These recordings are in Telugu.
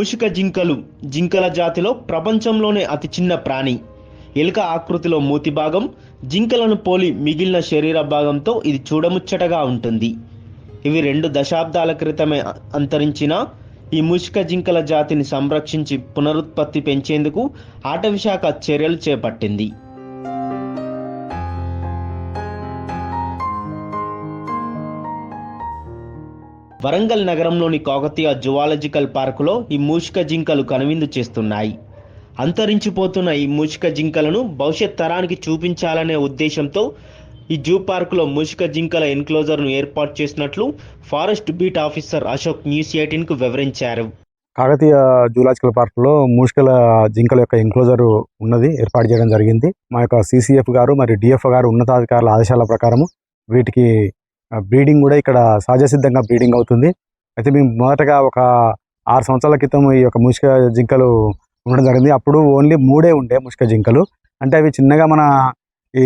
మూషిక జింకలు జింకల జాతిలో ప్రపంచంలోనే అతి చిన్న ప్రాణి. ఎలుక ఆకృతిలో మూతి భాగం జింకలను పోలి మిగిలిన శరీర భాగంతో ఇది చూడముచ్చటగా ఉంటుంది. ఇవి రెండు దశాబ్దాల క్రితమే అంతరించిన ఈ మూషిక జింకల జాతిని సంరక్షించి పునరుత్పత్తి పెంచేందుకు ఆటవిశాఖ చర్యలు చేపట్టింది. వరంగల్ నగరంలోని కాకతీయ జువాలజికల్ పార్కులో ఈ మూషిక జింకలు కనువిందు చేస్తున్నాయి. అంతరించిపోతున్న ఈ మూషిక జింకలను భవిష్యత్ తరానికి చూపించాలనే ఉద్దేశంతో ఈ జూ పార్కులో మూషిక జింకల ఎన్క్లోజర్ను ఏర్పాటు చేసినట్లు forest beat officer Ashok news ఎయిటీన్కు వివరించారు. కాకతీయ జూలాజికల్ పార్క్లో మూషికల జింకల యొక్క ఎంక్లోజర్ ఉన్నది. ఏర్పాటు చేయడం జరిగింది. మా యొక్క సిసిఎఫ్ గారు మరియు డిఎఫ్ గారు ఉన్నతాధికారుల ఆదేశాల ప్రకారము వీటికి బ్రీడింగ్ కూడా ఇక్కడ సహజ సిద్ధంగా బ్రీడింగ్ అవుతుంది. అయితే మేము మొదటగా ఒక ఆరు సంవత్సరాల క్రితం ఈ యొక్క మూషిక జింకలు ఉండడం జరిగింది. అప్పుడు ఓన్లీ మూడే ఉండే ముష్క జింకలు. అంటే అవి చిన్నగా మన ఈ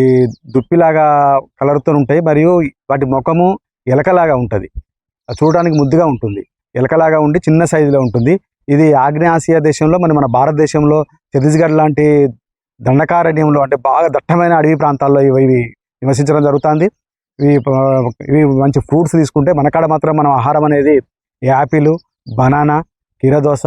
దుప్పిలాగా కలర్తో ఉంటాయి. మరియు వాటి ముఖము ఎలకలాగా ఉంటుంది. చూడడానికి ముద్దుగా ఉంటుంది. ఎలకలాగా ఉండి చిన్న సైజులో ఉంటుంది. ఇది ఆగ్నేయాసియా దేశంలో మరి మన భారతదేశంలో ఛత్తీస్గఢ్ లాంటి దండకారణ్యంలో అంటే బాగా దట్టమైన అడవి ప్రాంతాల్లో ఇవి నివసించడం జరుగుతుంది. ఇవి ఇవి మంచి ఫ్రూట్స్ తీసుకుంటే మనకాడ మాత్రం మనం ఆహారం అనేది యాపిల్ బనానా కీరదోస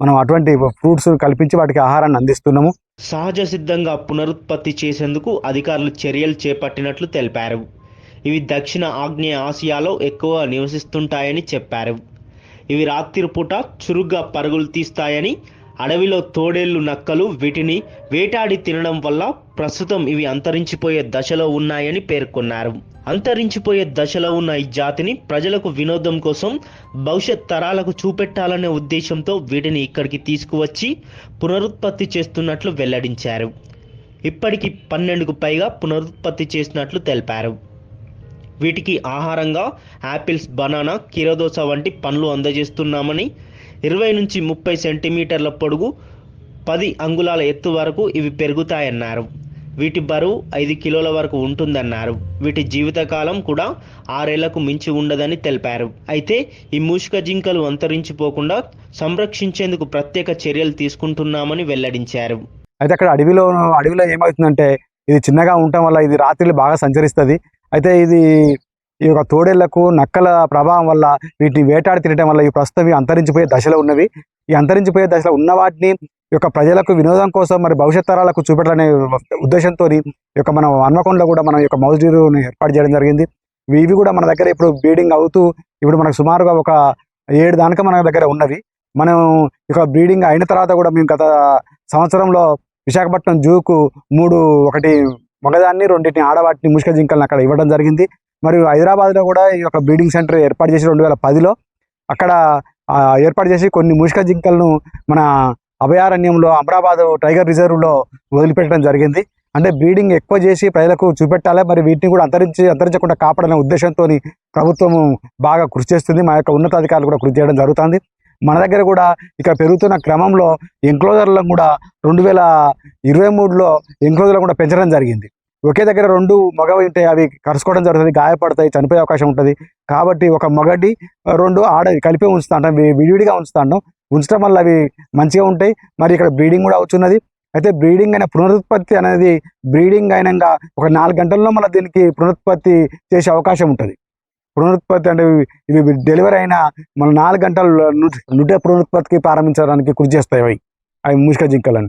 మనం అటువంటి ఫ్రూట్స్ కల్పించి వాటికి ఆహారాన్ని అందిస్తున్నాము. సహజ సిద్ధంగా పునరుత్పత్తి చేసేందుకు అధికారులు చర్యలు చేపట్టినట్లు తెలిపారు. ఇవి దక్షిణ ఆగ్నేయ ఆసియాలో ఎక్కువ నివసిస్తుంటాయని చెప్పారు. ఇవి రాత్రిపూట చురుగ్గా పరుగులు తీస్తాయని అడవిలో తోడేళ్ళు నక్కలు వీటిని వేటాడి తినడం వల్ల ప్రస్తుతం ఇవి అంతరించిపోయే దశలో ఉన్నాయని పేర్కొన్నారు. అంతరించిపోయే దశలో ఉన్న ఈ జాతిని ప్రజలకు వినోదం కోసం భవిష్యత్ తరాలకు చూపెట్టాలనే ఉద్దేశంతో వీటిని ఇక్కడికి తీసుకువచ్చి పునరుత్పత్తి చేస్తున్నట్లు వెల్లడించారు. ఇప్పటికి పన్నెండుకు పైగా పునరుత్పత్తి చేసినట్లు తెలిపారు. వీటికి ఆహారంగా యాపిల్స్ బనానా కీరదోస వంటి పండ్లు అందజేస్తున్నామని ఇరవై నుంచి ముప్పై సెంటీమీటర్ల పొడుగు పది అంగుళాల ఎత్తు వరకు ఇవి పెరుగుతాయన్నారు. వీటి బరువు ఐదు కిలోల వరకు ఉంటుందన్నారు. వీటి జీవితకాలం కూడా ఆరేళ్ళకు మించి ఉండదని తెలిపారు. అయితే ఈ మూషిక జింకలు అంతరించిపోకుండా సంరక్షించేందుకు ప్రత్యేక చర్యలు తీసుకుంటున్నామని వెల్లడించారు. అయితే అక్కడ అడవిలో అడవిలో ఏమవుతుందంటే ఇది చిన్నగా ఉండటం వల్ల ఇది రాత్రి బాగా సంచరిస్తుంది. అయితే ఇది ఈ యొక్క తోడేళ్ళకు నక్కల ప్రభావం వల్ల వీటిని వేటాడి తినడం వల్ల ఈ ప్రస్తుతం ఇవి అంతరించిపోయే దశలో ఉన్నవి. ఈ అంతరించిపోయే దశలో ఉన్న వాటిని ఈ యొక్క ప్రజలకు వినోదం కోసం మరి భవిష్యత్ తరాలకు చూపెట్టాలనే ఉద్దేశంతో యొక్క మనం హన్మకొండలో కూడా మనం యొక్క మౌజీరుని ఏర్పాటు చేయడం జరిగింది. ఇవి ఇవి కూడా మన దగ్గర ఇప్పుడు బ్రీడింగ్ అవుతూ ఇప్పుడు మనకు సుమారుగా ఒక ఏడు దానిక మన దగ్గర ఉన్నవి. మనం ఇక బ్రీడింగ్ అయిన తర్వాత కూడా మేము గత సంవత్సరంలో విశాఖపట్నం జూకు మూడు ఒకటి మగదాన్ని రెండింటిని ఆడవాటిని ముష్క జింకలను అక్కడ ఇవ్వడం జరిగింది. మరియు హైదరాబాద్లో కూడా ఈ యొక్క బ్రీడింగ్ సెంటర్ ఏర్పాటు చేసి రెండు వేల పదిలో అక్కడ ఏర్పాటు చేసి కొన్ని ముష్క జింకలను మన అభయారణ్యంలో అమరాబాద్ టైగర్ రిజర్వ్లో వదిలిపెట్టడం జరిగింది. అంటే బ్రీడింగ్ ఎక్కువ చేసి ప్రజలకు చూపెట్టాలి? మరి వీటిని కూడా అంతరించి అంతరించకుండా కాపాడనే ఉద్దేశంతో ప్రభుత్వం బాగా కృషి చేస్తుంది. మా యొక్క ఉన్నతాధికారులు కూడా కృషి చేయడం జరుగుతుంది. మన దగ్గర కూడా ఇక పెరుగుతున్న క్రమంలో ఎంక్లోజర్లను కూడా రెండు వేల ఇరవై మూడులో ఎంక్లోజర్లను కూడా పెంచడం జరిగింది. ఒకే దగ్గర రెండు మగవి ఉంటే అవి కరుసుకోవడం జరుగుతుంది గాయపడతాయి చనిపోయే అవకాశం ఉంటుంది. కాబట్టి ఒక మగడి రెండు ఆడ కలిపి ఉంచుతాంటాం విడివిడిగా ఉంచుతాంటాం. ఉంచడం వల్ల అవి మంచిగా ఉంటాయి. మరి ఇక్కడ బ్రీడింగ్ కూడా అవుతున్నది. అయితే బ్రీడింగ్ అయిన పునరుత్పత్తి అనేది బ్రీడింగ్ అయినాక ఒక నాలుగు గంటల్లో మళ్ళీ దీనికి పునరుత్పత్తి చేసే అవకాశం ఉంటుంది. పునరుత్పత్తి అంటే ఇవి- డెలివరీ అయిన మన నాలుగు గంటలు నుటే పునరుత్పత్తికి ప్రారంభించడానికి కృషి చేస్తాయి అవి. అవి మూషిక జింకలు